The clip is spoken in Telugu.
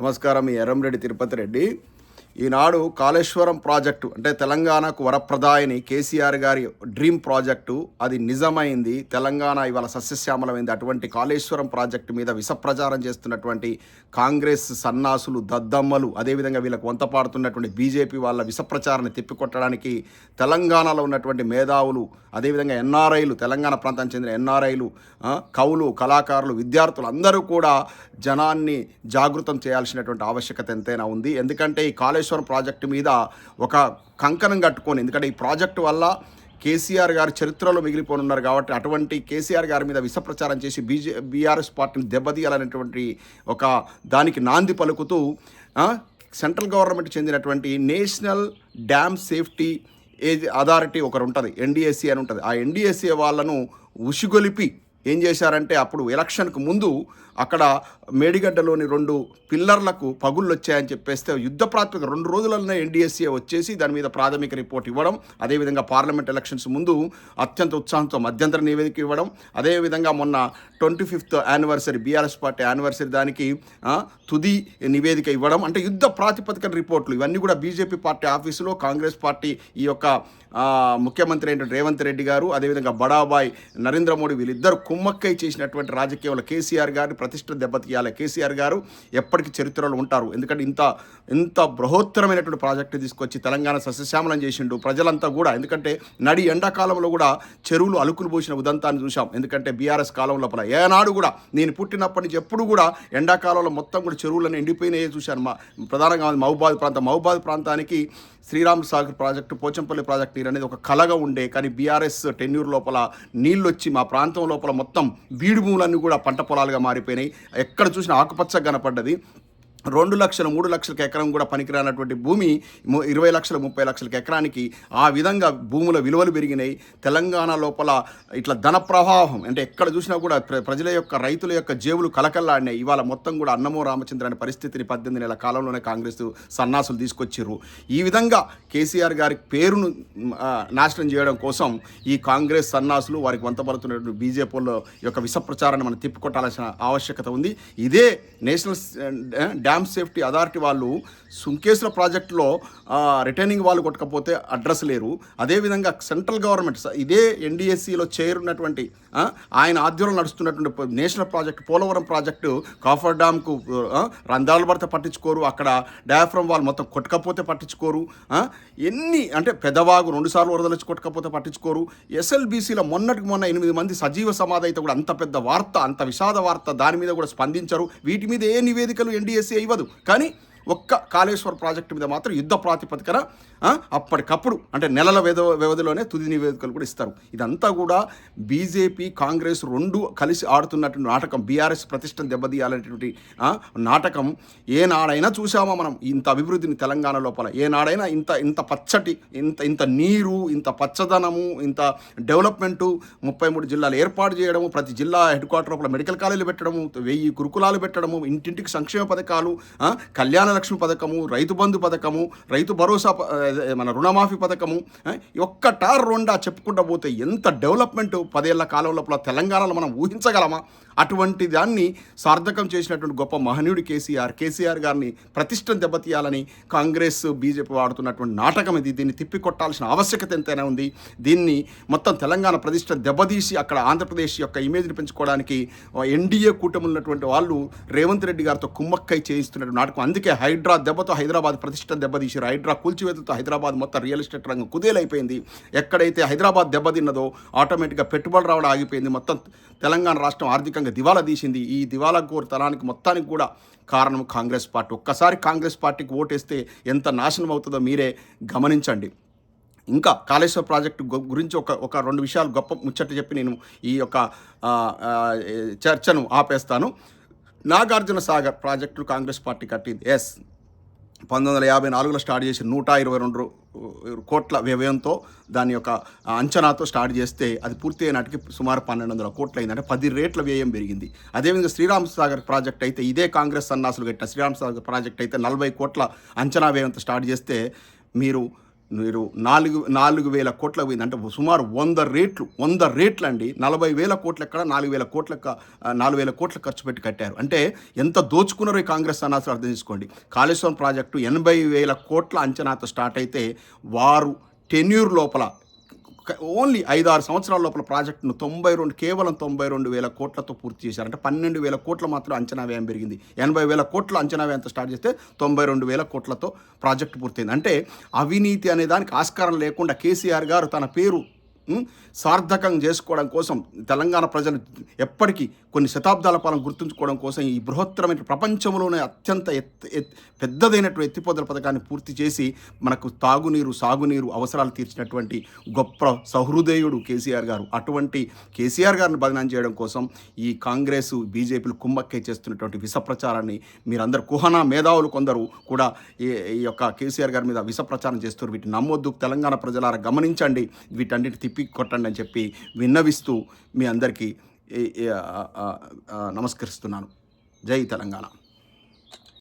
నమస్కారం మీ ఎర్రంరెడ్డి తిరుపతి రెడ్డి. ఈనాడు కాళేశ్వరం ప్రాజెక్టు అంటే తెలంగాణకు వరప్రదాయని కేసీఆర్ గారి డ్రీమ్ ప్రాజెక్టు అది నిజమైంది. తెలంగాణ ఇవాళ సస్యశ్యామలమైంది. అటువంటి కాళేశ్వరం ప్రాజెక్టు మీద విషప్రచారం చేస్తున్నటువంటి కాంగ్రెస్ సన్నాసులు దద్దమ్మలు అదేవిధంగా వీళ్ళకు వంత పాడుతున్నటువంటి బీజేపీ వాళ్ళ విషప్రచారాన్ని తిప్పికొట్టడానికి తెలంగాణలో ఉన్నటువంటి మేధావులు అదేవిధంగా ఎన్ఆర్ఐలు తెలంగాణ ప్రాంతానికి చెందిన ఎన్ఆర్ఐలు కవులు కళాకారులు విద్యార్థులు అందరూ కూడా జనాన్ని జాగృతం చేయాల్సినటువంటి ఆవశ్యకత ఎంతైనా ఉంది. ఎందుకంటే ఈ కాళేశ్వరం ప్రాజెక్టు మీద ఒక కంకణం కట్టుకొని ఎందుకంటే ఈ ప్రాజెక్టు వల్ల కేసీఆర్ గారు చరిత్రలో మిగిలిపోనున్నారు కాబట్టి అటువంటి కేసీఆర్ గారి మీద విష ప్రచారం చేసి బీజే బీఆర్ఎస్ పార్టీని దెబ్బతీయాలనేటువంటి ఒక దానికి నాంది పలుకుతూ సెంట్రల్ గవర్నమెంట్ చెందినటువంటి national dam safety age authority ఒకరు ఉంటుంది ఎన్డీఎస్సీ అని ఉంటుంది. ఆ ఎన్డీఎస్సీ వాళ్ళను ఉసిగొలిపి ఏం చేశారంటే అప్పుడు ఎలక్షన్కు ముందు అక్కడ మేడిగడ్డలోని రెండు పిల్లర్లకు పగుళ్ళు వచ్చాయని చెప్పేస్తే యుద్ధ ప్రాతిపదిక రెండు రోజులలోనే ఎన్డీఎస్సీ వచ్చేసి దాని మీద ప్రాథమిక రిపోర్ట్ ఇవ్వడం అదేవిధంగా పార్లమెంట్ ఎలక్షన్స్ ముందు అత్యంత ఉత్సాహంతో మధ్యంతర నివేదిక ఇవ్వడం అదేవిధంగా మొన్న twenty fifth anniversary BRS party anniversary దానికి తుది నివేదిక ఇవ్వడం అంటే యుద్ధ ప్రాతిపదిక రిపోర్ట్లు ఇవన్నీ కూడా బీజేపీ పార్టీ ఆఫీసులో కాంగ్రెస్ పార్టీ ఈ యొక్క ముఖ్యమంత్రి అయినటువంటి రేవంత్ రెడ్డి గారు అదేవిధంగా బడాబాయ్ నరేంద్ర మోడీ వీళ్ళిద్దరు కుమ్మక్కై చేసినటువంటి రాజకీయంలో కేసీఆర్ గారిని ప్రతిష్ట దెబ్బతీయాలి. కేసీఆర్ గారు ఎప్పటికీ చరిత్రలో ఉంటారు. ఎందుకంటే ఇంత ఇంత బృహోత్తరమైనటువంటి ప్రాజెక్టు తీసుకొచ్చి తెలంగాణ సస్యశ్యామలం చేసిండు ప్రజలంతా కూడా. ఎందుకంటే నడి ఎండాకాలంలో కూడా చెరువులు అలుకులు పోసిన ఉదంతాన్ని చూసాం ఎందుకంటే బీఆర్ఎస్ కాలం లోపల ఏనాడు కూడా నేను పుట్టినప్పటి నుంచి ఎప్పుడు కూడా ఎండాకాలంలో మొత్తం కూడా చెరువులను ఎండిపోయినాయే చూశాను. మా ప్రధానంగా మహబాద్ ప్రాంతం మహబాద్ ప్రాంతానికి శ్రీరామ్ సాగర్ ప్రాజెక్టు పోచంపల్లి ప్రాజెక్టు నీరు అనేది ఒక కలగా ఉండే. కానీ బీఆర్ఎస్ టెన్యూర్ లోపల నీళ్ళు వచ్చి మా ప్రాంతం లోపల మొత్తం బీడు భూములన్నీ కూడా పంట పొలాలుగా మారిపోయినాయి. ఎక్కడ చూసినా ఆకుపచ్చగా కనపడ్డది. రెండు లక్షల మూడు లక్షల ఎకరం కూడా పనికిరానటువంటి భూమి ఇరవై లక్షల ముప్పై లక్షలకి ఎకరానికి ఆ విధంగా భూముల విలువలు పెరిగినాయి. తెలంగాణ లోపల ఇట్లా ధన ప్రవాహం అంటే ఎక్కడ చూసినా కూడా ప్ర- ప్రజల యొక్క రైతుల యొక్క జేబులు కలకల్లాడినాయి. ఇవాళ మొత్తం కూడా అన్నమో రామచంద్ర అనే పరిస్థితిని పద్దెనిమిది నెలల కాలంలోనే కాంగ్రెస్ సన్నాసులు తీసుకొచ్చారు ఈ విధంగా కేసీఆర్ గారి పేరును నాశనం చేయడం కోసం ఈ కాంగ్రెస్ సన్నాసులు వారికి వంతపడుతున్నటువంటి బీజేపీలో యొక్క విష ప్రచారాన్ని మనం తిప్పికొట్టాల్సిన ఆవశ్యకత ఉంది. ఇదే నేషనల్ డ్యామ్ సేఫ్టీ అథారిటీ వాళ్ళు సుంకేశ్వర ప్రాజెక్టులో రిటర్నింగ్ వాళ్ళు కొట్టకపోతే అడ్రస్ లేరు. అదేవిధంగా సెంట్రల్ గవర్నమెంట్ ఇదే ఎన్డీఎస్సీలో చేరున్నటువంటి ఆయన ఆధ్వర్యంలో నడుస్తున్నటువంటి national project Polavaram project coffer డ్యామ్కు రంధ్రాల భర్త పట్టించుకోరు. అక్కడ డయాఫ్రమ్ వాళ్ళు మొత్తం కొట్టకపోతే పట్టించుకోరు. ఎన్ని అంటే పెద్దవాగు రెండుసార్లు వరదలొచ్చి కొట్టకపోతే పట్టించుకోరు. ఎస్ఎల్బీసీలో మొన్నటికి మొన్న ఎనిమిది మంది సజీవ సమాధి అయితే కూడా అంత పెద్ద వార్త అంత విషాద వార్త దాని మీద కూడా స్పందించరు. వీటి మీద ఏ నివేదికలు ఎన్డీఎస్సీ ఇవ్వదు కానీ ఒక్క కాళేశ్వర ప్రాజెక్టు మీద మాత్రం యుద్ధ ప్రాతిపదికన అప్పటికప్పుడు అంటే నెలల వ్యవ వ్యవధిలోనే తుది నివేదికలు కూడా ఇస్తారు. ఇదంతా కూడా బీజేపీ కాంగ్రెస్ రెండు కలిసి ఆడుతున్నటువంటి నాటకం బీఆర్ఎస్ ప్రతిష్టను దెబ్బతీయాలనేటువంటి నాటకం. ఏనాడైనా చూసామా మనం ఇంత అభివృద్ధిని తెలంగాణ లోపల? ఏనాడైనా ఇంత ఇంత పచ్చటి ఇంత ఇంత నీరు ఇంత పచ్చదనము ఇంత డెవలప్మెంటు ముప్పై మూడు జిల్లాలు ఏర్పాటు చేయడము ప్రతి జిల్లా హెడ్ క్వార్టర్ లోపల మెడికల్ కాలేజీలు పెట్టడము వెయ్యి గురుకులాలు పెట్టడము ఇంటింటికి సంక్షేమ పథకాలు కళ్యాణ లక్ష్మి పథకము రైతు బంధు పథకము రైతు భరోసా మన రుణమాఫీ పథకము ఒక్క టార్ ఒక్కటారు రెండా పోతే ఎంత డెవలప్మెంట్ పదేళ్ళ కాలం లోపల తెలంగాణలో మనం ఊహించగలమా? అటువంటి దాన్ని సార్థకం చేసినటువంటి గొప్ప మహనీయుడు కేసీఆర్. కేసీఆర్ గారిని ప్రతిష్టను దెబ్బతీయాలని కాంగ్రెస్ బీజేపీ వాడుతున్నటువంటి నాటకం ఇది. దీన్ని తిప్పికొట్టాల్సిన ఆవశ్యకత ఎంతైనా ఉంది. దీన్ని మొత్తం తెలంగాణ ప్రతిష్ట దెబ్బతీసి అక్కడ ఆంధ్రప్రదేశ్ యొక్క ఇమేజ్ని పెంచుకోవడానికి ఎన్డీఏ కూటమి ఉన్నటువంటి వాళ్ళు రేవంత్ రెడ్డి గారితో కుమ్మక్కై చేయిస్తున్నటువంటి నాటకం. అందుకే హైడ్రా దెబ్బతో హైదరాబాద్ ప్రతిష్ట దెబ్బతీసారు హైడ్రా కూల్చివేతతో హైదరాబాద్ మొత్తం రియల్ ఎస్టేట్ రంగం కుదేలైపోయింది. ఎక్కడైతే హైదరాబాద్ దెబ్బతిన్నదో ఆటోమేటిక్గా పెట్టుబడి రావడం ఆగిపోయింది. మొత్తం తెలంగాణ రాష్ట్రం ఆర్థికంగా దివాలా తీసింది. ఈ దివాలా కోరుతనానికి మొత్తానికి కూడా కారణం కాంగ్రెస్ పార్టీ. ఒక్కసారి కాంగ్రెస్ పార్టీకి ఓటేస్తే ఎంత నాశనం అవుతుందో మీరే గమనించండి. ఇంకా కాళేశ్వర ప్రాజెక్టు గురించి ఒక ఒక రెండు విషయాలు గొప్ప ముచ్చట చెప్పి నేను ఈ యొక్క చర్చను ఆపేస్తాను. నాగార్జున సాగర్ ప్రాజెక్టు కాంగ్రెస్ పార్టీ కట్టింది. ఎస్. పంతొమ్మిది వందల యాభై నాలుగులో స్టార్ట్ చేసి నూట ఇరవై రెండు కోట్ల వ్యయంతో దాని యొక్క అంచనాతో స్టార్ట్ చేస్తే అది పూర్తి అయినాటికి సుమారు పన్నెండు వందల కోట్లు అయిందంటే పది రేట్ల వ్యయం పెరిగింది. అదేవిధంగా శ్రీరామ్ సాగర్ ప్రాజెక్ట్ అయితే ఇదే కాంగ్రెస్ సన్నాసులు కట్టిన శ్రీరామ్ సాగర్ ప్రాజెక్ట్ అయితే నలభై కోట్ల అంచనా వ్యయంతో స్టార్ట్ చేస్తే మీరు మీరు నాలుగు నాలుగు వేల కోట్ల పోయింది. అంటే సుమారు వంద రేట్లు వంద రేట్లు అండి. నలభై వేల కోట్ల ఎక్కడ నాలుగు వేల కోట్ల నాలుగు వేల కోట్ల ఖర్చు పెట్టి కట్టారు. అంటే ఎంత దోచుకున్నారో ఈ కాంగ్రెస్ అనాథలు అర్థం చేసుకోండి. కాళేశ్వరం ప్రాజెక్టు ఎనభై వేల కోట్ల అంచనాతో స్టార్ట్ అయితే వారు టెన్యూర్ లోపల ఓన్లీ ఐదు ఆరు సంవత్సరాల లోపల ప్రాజెక్టును తొంభై రెండు కేవలం తొంభై రెండు వేల కోట్లతో పూర్తి చేశారు అంటే పన్నెండు వేల కోట్ల మాత్రం అంచనా వ్యయం పెరిగింది. ఎనభై వేల కోట్ల అంచనా వ్యయంతో స్టార్ట్ చేస్తే తొంభై రెండు వేల కోట్లతో ప్రాజెక్టు పూర్తయింది. అంటే అవినీతి అనే దానికి ఆస్కారం లేకుండా కేసీఆర్ గారు తన పేరు సార్థకం చేసుకోవడం కోసం తెలంగాణ ప్రజలు ఎప్పటికీ కొన్ని శతాబ్దాల పాలన గుర్తుంచుకోవడం కోసం ఈ బృహత్తరమైన ప్రపంచంలోనే అత్యంత ఎత్ ఎత్ పెద్దదైనటువంటి ఎత్తిపోతల పథకాన్ని పూర్తి చేసి మనకు తాగునీరు సాగునీరు అవసరాలు తీర్చినటువంటి గొప్ప సహృదయుడు కేసీఆర్ గారు. అటువంటి కేసీఆర్ గారిని బదనాం చేయడం కోసం ఈ కాంగ్రెస్ బీజేపీలు కుమ్మక్కై చేస్తున్నటువంటి విష ప్రచారాన్ని మీరందరూ కుహనా మేధావులు కొందరు కూడా ఈ యొక్క కేసీఆర్ గారి మీద విష ప్రచారం చేస్తారు వీటిని నమ్మొద్దు. తెలంగాణ ప్రజలారా గమనించండి. వీటన్నిటి తిప్పి కొట్టండి అని చెప్పి విన్నవిస్తూ మీ అందరికీ నమస్కరిస్తున్నాను. జై తెలంగాణ.